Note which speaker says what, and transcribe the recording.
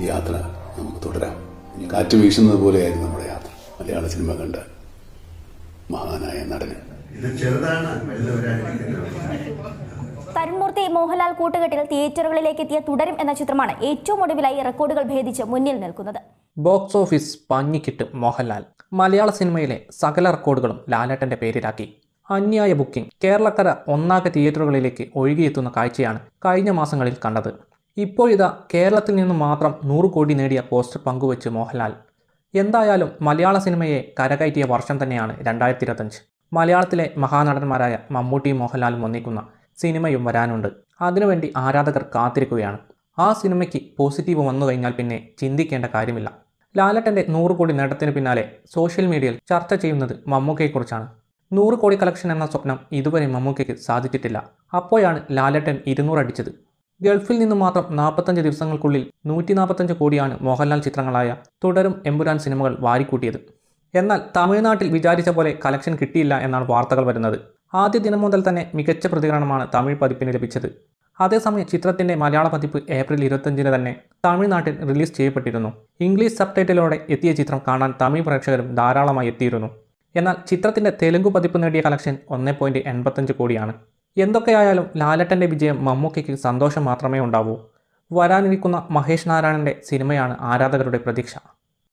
Speaker 1: ഈ യാത്ര നമുക്ക് തുടരാം. കാറ്റ് വീശുന്നത് പോലെയായിരുന്നു നമ്മുടെ യാത്ര. മലയാള സിനിമ കണ്ട മഹാനായ നടന്.
Speaker 2: തരുൺമൂർത്തി മോഹൻലാൽ കൂട്ടുകെട്ടിൽ തിയേറ്ററുകളിലേക്ക് എത്തിയ തുടരും എന്ന ചിത്രമാണ് ഏറ്റവും ഒടുവിലായി റെക്കോർഡുകൾ ഭേദിച്ച് മുന്നിൽ നിൽക്കുന്നത്.
Speaker 3: ബോക്സ് ഓഫീസ് പഞ്ഞിക്കിട്ട് മോഹൻലാൽ മലയാള സിനിമയിലെ സകല റെക്കോർഡുകളും ലാലേട്ടന്റെ പേരിലാക്കി. അന്യായ ബുക്കിംഗ് കേരളക്കര ഒന്നാകെ തിയേറ്ററുകളിലേക്ക് ഒഴുകിയെത്തുന്ന കാഴ്ചയാണ് കഴിഞ്ഞ മാസങ്ങളിൽ കണ്ടത്. ഇപ്പോഴിതാ കേരളത്തിൽ നിന്ന് മാത്രം നൂറ് കോടി നേടിയ പോസ്റ്റർ പങ്കുവച്ച് മോഹൻലാൽ. എന്തായാലും മലയാള സിനിമയെ കരകയറ്റിയ വർഷം തന്നെയാണ് രണ്ടായിരത്തി ഇരുപത്തഞ്ച് മലയാളത്തിലെ മഹാനടന്മാരായ മമ്മൂട്ടിയും മോഹൻലാലും ഒന്നിക്കുന്ന സിനിമയും വരാനുണ്ട്. അതിനുവേണ്ടി ആരാധകർ കാത്തിരിക്കുകയാണ്. ആ സിനിമയ്ക്ക് പോസിറ്റീവ് വന്നു കഴിഞ്ഞാൽ പിന്നെ ചിന്തിക്കേണ്ട കാര്യമില്ല. ലാലട്ടന്റെ നൂറ് കോടി നേട്ടത്തിന് പിന്നാലെ സോഷ്യൽ മീഡിയയിൽ ചർച്ച ചെയ്യുന്നത് മമ്മൂക്കയെക്കുറിച്ചാണ്. നൂറ് കോടി കളക്ഷൻ എന്ന സ്വപ്നം ഇതുവരെ മമ്മൂക്കയ്ക്ക് സാധിച്ചിട്ടില്ല. അപ്പോഴാണ് ലാലട്ടൻ ഇരുന്നൂറ് അടിച്ചത്. ഗൾഫിൽ നിന്ന് മാത്രം നാൽപ്പത്തഞ്ച് ദിവസങ്ങൾക്കുള്ളിൽ നൂറ്റി നാൽപ്പത്തഞ്ച് കോടിയാണ് മോഹൻലാൽ ചിത്രങ്ങളായ തുടരും എമ്പുരാൻ സിനിമകൾ വാരിക്കൂട്ടിയത്. എന്നാൽ തമിഴ്നാട്ടിൽ വിചാരിച്ച പോലെ കളക്ഷൻ കിട്ടിയില്ല എന്നാണ് വാർത്തകൾ വരുന്നത്. ആദ്യ ദിനം മുതൽ തന്നെ മികച്ച പ്രതികരണമാണ് തമിഴ് പതിപ്പിന് ലഭിച്ചത്. അതേസമയം ചിത്രത്തിന്റെ മലയാള പതിപ്പ് ഏപ്രിൽ ഇരുപത്തഞ്ചിന് തന്നെ തമിഴ്നാട്ടിൽ റിലീസ് ചെയ്യപ്പെട്ടിരുന്നു. ഇംഗ്ലീഷ് സബ് ടൈറ്റിലോടെ എത്തിയ ചിത്രം കാണാൻ തമിഴ് പ്രേക്ഷകരും ധാരാളമായി എത്തിയിരുന്നു. എന്നാൽ ചിത്രത്തിന്റെ തെലുങ്ക് പതിപ്പ് നേടിയ കളക്ഷൻ ഒന്ന് കോടിയാണ്. എന്തൊക്കെയായാലും ലാലട്ടന്റെ വിജയം മമ്മൂക്കയ്ക്ക് സന്തോഷം മാത്രമേ ഉണ്ടാവൂ. വരാനിരിക്കുന്ന മഹേഷ് നാരായണന്റെ സിനിമയാണ് ആരാധകരുടെ പ്രതീക്ഷ.